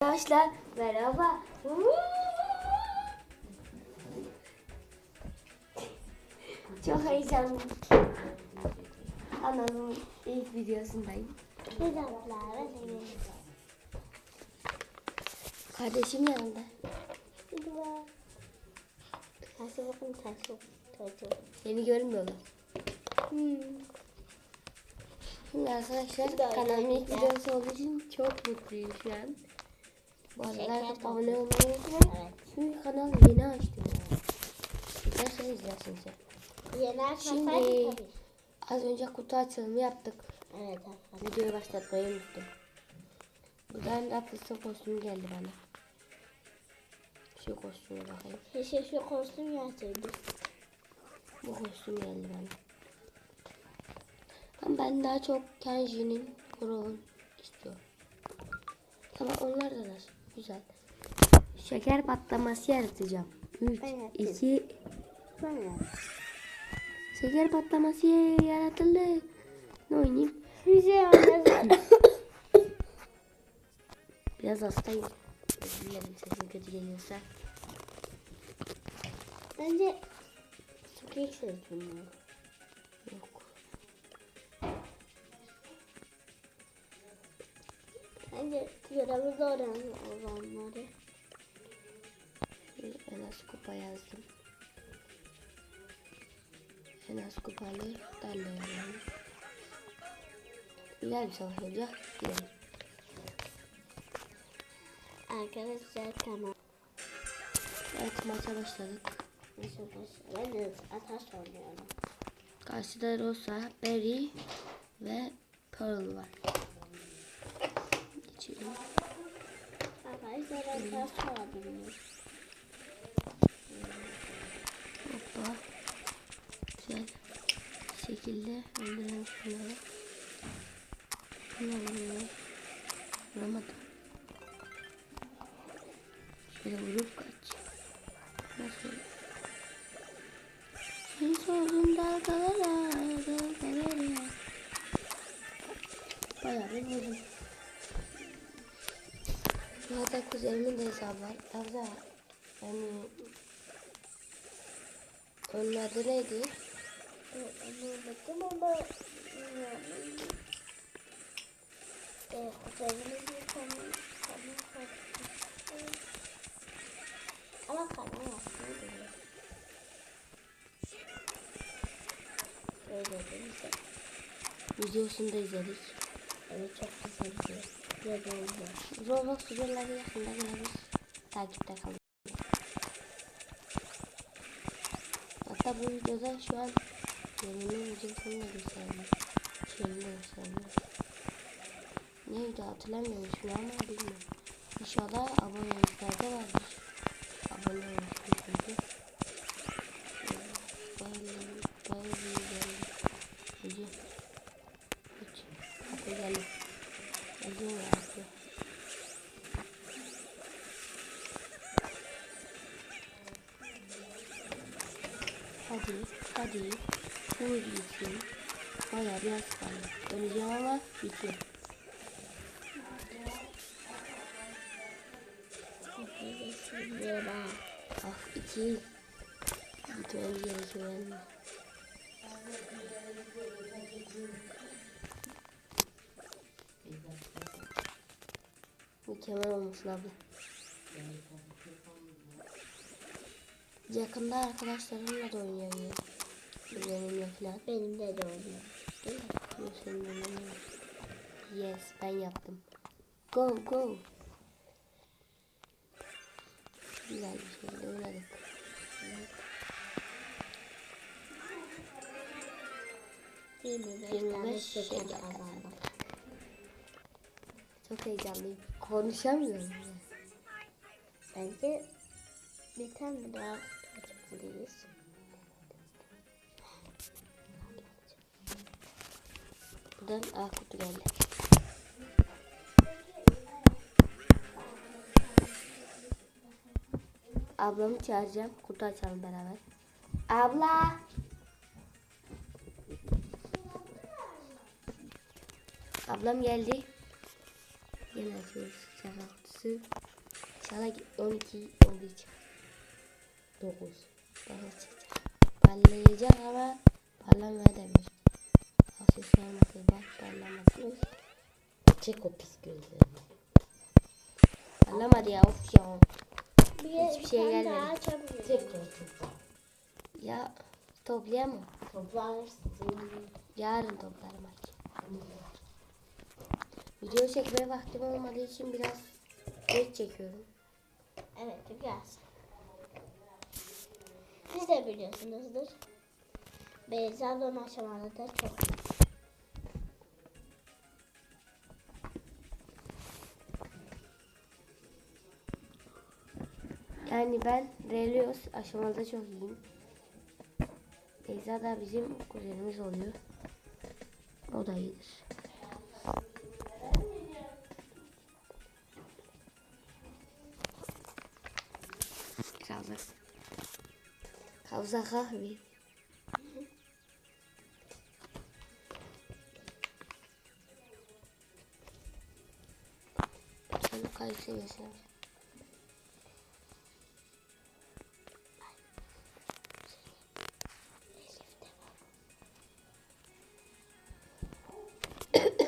Arkadaşlar merhaba. Çok heyecanlıyım. Anamın ilk videosundayım. Kardeşim yanında. Taşı bakın taşı. Taşı. Seni görmüyorlar. Hmm. Şimdi arkadaşlar kanalımın ilk videosu olduğu için çok mutluyum şu an. Bu arada Şeker abone olmayı unutmayın. Evet. Çünkü kanalı yeni açtım. Yani. İzlersen izlersin sen. Yener Şimdi- tabii. Az önce kutu açılımı yaptık. Evet arkadaşlar. Videoyu başlatmayı unuttum. Buradan Rappers'ın kostümü geldi bana. Şu kostüme bakayım. Keşke şu kostüm gelseydi. Bu kostüm geldi bana. Ama ben daha çok Kenji'nin Kurow'un istiyorum. Ama onlar da var. Güzel. Şeker patlaması yaratacağım. 3, Ben yaptım. 2, Sonra. şeker patlaması yaratıldı. Ne oynayayım? Bir şey. Biraz hastayım. Özür dilerim sesim kötü geliyorsa. Bence Squeak sözcüğü. Bence görevi zor olanları. En az kupa yazdım. En az kupalı darlayalım. Güzel bir savaş olacak. Gidelim. Arkadaşlar tamam. Evet maça başladık. Ben de atas oynuyorum. Karşıda Rosa, Berry ve Pearl var. Geçelim. Arkadaşlar atas oynuyorum. Hoppa. Güzel. Şekilde öldürelim şunları. Bunları vuruyorum. Vuramadım. Şöyle vurup kaç. Nasıl? Sen sordun dalgalara, dalgalara. Bayağı bir vurdum. Zaten kuzenimin de hesabı var. Arada yani onun adı neydi? Anlamadım ama konu konu konuştu. Ama yapmayı biliyor. Öyle değilse. Videosunu da izledik. Evet, çok güzel bir video oldu. Roblox videoları yakında gelir. Takipte kalın. Hatta bu videoda şu an yenimin videosunu da gösterdim. Şeyini de gösterdim. Neydi hatırlamıyorum şimdi ama bilmiyorum. İnşallah aboneliklerde vardır. Abone olmuşsunuz Hadi. Vur gitsin. Baya biraz kaldı. Öleceğim ama bitiyor. Ah iki. Gitmemiz gerekiyor yani. Mükemmel olmuşsun abla. Yakında arkadaşlarımla da oynayabilirim. Benim de oynamıyorum. Yes ben yaptım. Go go. Güzel bir Yirmi şeker şeker kazandım. Çok heyecanlıyım. Konuşamıyorum. Bence bir tane daha açmalıyız. Buradan A kutu geldi. Ablamı çağıracağım. Kutu açalım beraber. Abla. Ablam geldi. Yine açıyoruz. Şaka kutusu. İnşallah 12 olduğu için. 9. 9 çıkacak. Parlayacak ama parlamaya demiş. Bak parlamasın. Çek o pis gözlerini. Parlamadı ya of ya. Bir, Hiçbir bir şey gelmedi. Tekrar topla. Ya toplayamam. Toplarsın. Yarın toplarım belki. Video çekmeye vaktim olmadığı için biraz geç çekiyorum. Evet biraz. Siz de biliyorsunuzdur. Beyza'nın aşamalarda çok Yani ben Relios aşamada çok iyiyim. Beyza da bizim kuzenimiz oluyor. O da iyidir. Da Kavza kahve. Sen kayıp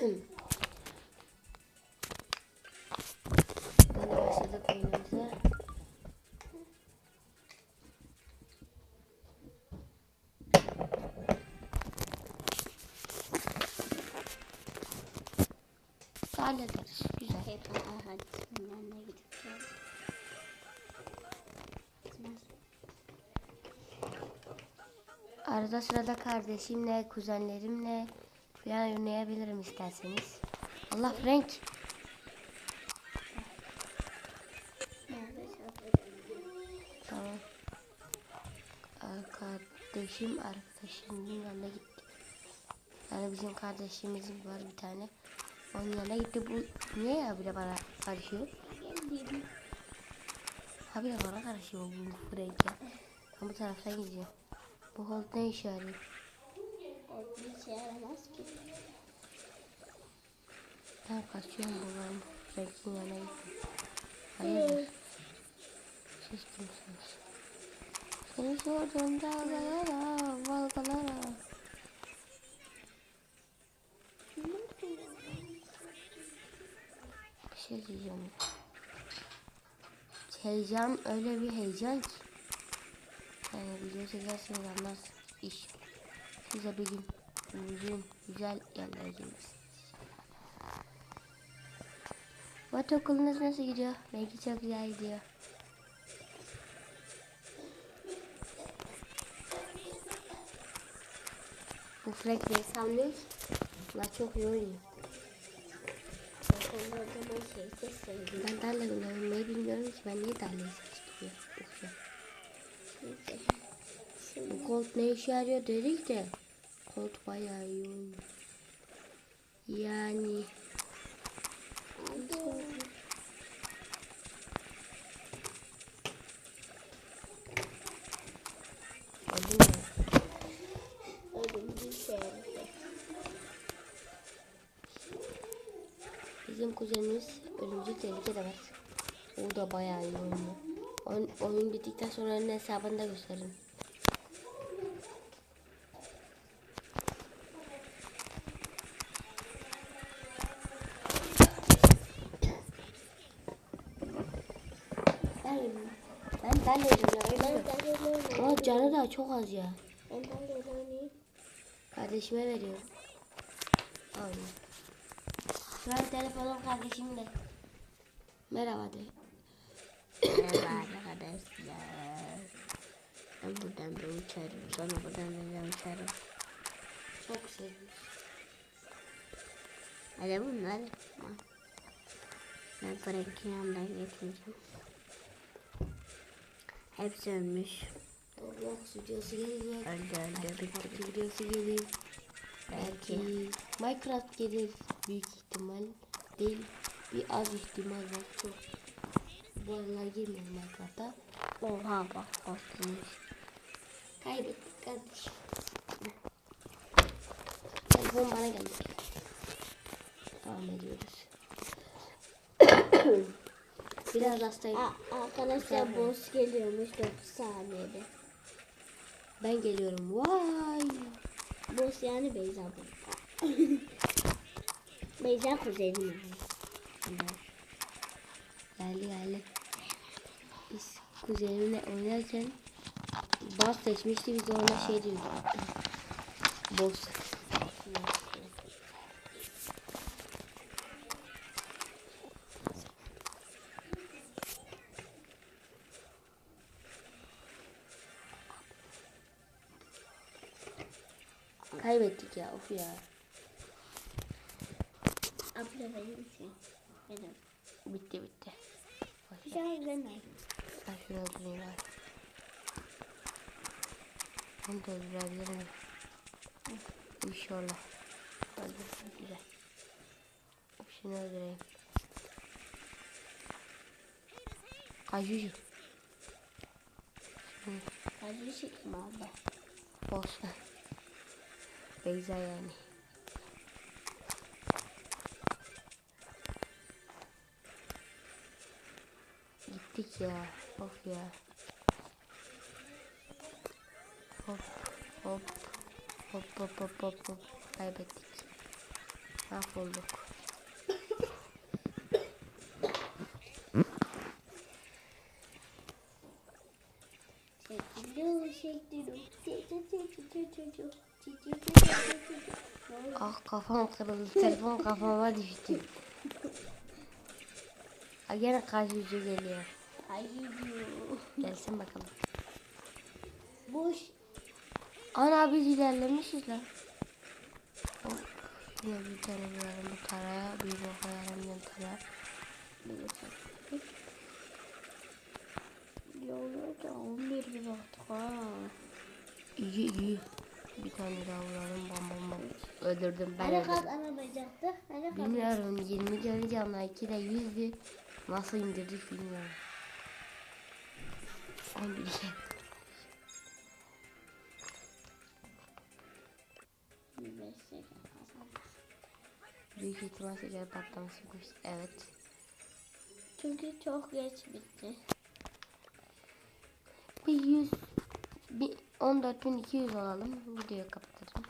Böyle yanına gidip geldim. Arada sırada kardeşimle, kuzenlerimle falan oynayabilirim isterseniz. Allah çalışıyorum? Tamam. Kardeşim arkadaşımın yanına gitti. Yani bizim kardeşimizin var bir tane. Onun yanına gitti. Bu niye ya bile bana karışıyor? Ha bile bana karışıyor bu Frank'e. Ben bu taraftan gideceğim. Bu hold ne işe? O bir şey yaramaz ki. Ben kaçıyorum buradan. Frank'in yanına gittim. Hayırdır? Siz kimsiniz? Seni sordum dalgalara, valgalara. Bir şey diyeceğim. Heyecan öyle bir heyecan ki. Yani video çekerseniz anlarsınız iş. Size gün uzun güzel yerlere geliriz. Bat okulunuz nasıl gidiyor? Belki çok güzel gidiyor. Bu beni sanmıyor ki. Bunlar çok iyi oynuyor. Ben darla bilmiyorum ki. Ben niye darlayı seçtim ya? Ya. Bu Colt ne işe yarıyor dedik de. Colt bayağı iyi oynuyor. Yani. Bizim kuzenimiz ölümcül tehlike de var. O da bayağı iyi oynuyor. Oyun, bittikten sonra hesabını da gösteririm. Çok az ya. De öyle oynayayım. Kardeşime veriyorum. Al. Şu an telefonum kardeşimle. Merhaba de. Merhaba arkadaşlar. Ben buradan bir uçarım. Sonra buradan bir uçarım. Çok sevdim. Hadi bunlar. Ben Frank'in yanından geçmeyeceğim. Hepsi ölmüş. Roblox videosu gelecek. Bitti. PUBG videosu gelir. Belki Minecraft gelir. Büyük ihtimal değil. Bir az ihtimal var. Çok. Bu aralar girmiyorum Minecraft'a. Oha bak korkmuş. Kaybettik kardeşim. Telefon bana geldi. Devam ediyoruz. Biraz hastayım. Arkadaşlar boss geliyormuş 9 saniyede. Ben geliyorum. Vay. Boss yani Beyza bu. Beyza kuzenim yani. Geldi geldi. Biz kuzenimle oynarken bas seçmişti biz ona şey diyorduk. Boss. Kaybettik ya of ya. Abla benim için. Benim. Bitti bitti. Güzel benim. Ben şunu öldüreyim abi. Bunu da öldürebilir miyim? İnşallah. Öldürsün güzel. Şunu öldüreyim. Kaçıcı. Hadi çıkma abla. Olsun. Beyza yani. Gittik ya. Of ya. Hop hop. Hop hop hop hop hop. Kaybettik. Mahvolduk. Şekli şekli Ah kafam kırıldı. Telefon kafama düştü. Ha, Gene kaçıcı geliyor. Hayır. Gelsin bakalım. Boş. Ana biz ilerlemişiz lan. Hop. Yine bir tane koyalım bu taraya. Bir de koyalım yan taraya. Yolda da 11 bin attık ha. İyi iyi. Bir tane daha vuralım. Bam bam bam. Öldürdüm ben öldürdüm. arabayacaktı? Hani kaç? Bilmiyorum 20 canı canlı 2 de 100'dü. Nasıl indirdik bilmiyorum. 11 şey. Büyük ihtimal şeker patlaması yapmış. Evet. Çünkü çok geç bitti. Bir 100 bir 14200 alalım. Videoyu kapatırım.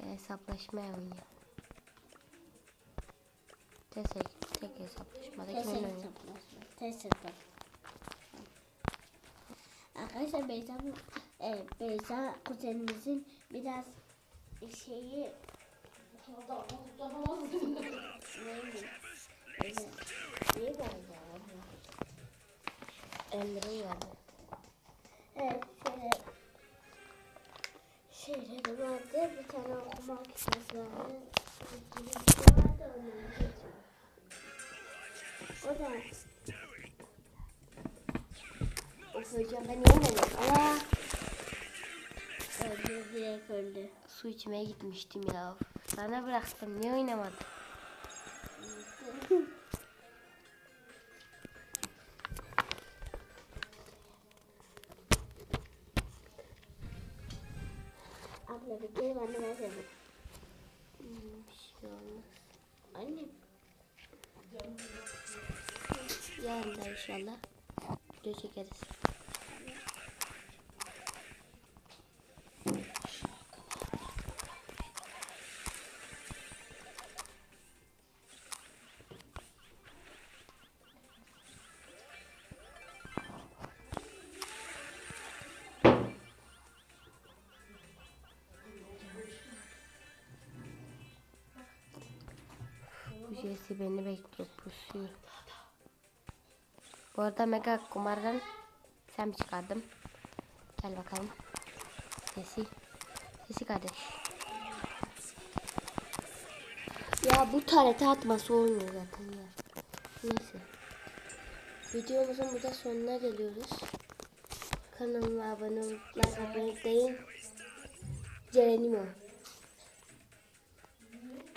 Ve hesaplaşmaya oynayalım. Tek, tek hesaplaşmada Test kimin oynuyor? hesaplaşma. Arkadaşlar Beyza e, Beyza kuzenimizin biraz şeyi? Emre geldi. Evet şöyle şeyleri vardı. Bir tane okuma makinesi vardı. O da hocam ben yemedim. Allah. öldü öldü. Su içmeye gitmiştim ya. Sana bıraktım. Niye oynamadın? İnşallah video çekeriz. Bu beni bekliyor pusuyor. Bu arada mega kumardan sen çıkardım. Gel bakalım. Sesi. Sesi kardeş. Ya bu tarete atması olmuyor zaten ya. Neyse. Videomuzun burada sonuna geliyoruz. Kanalıma abone olup like atmayı unutmayın. Cerenimo.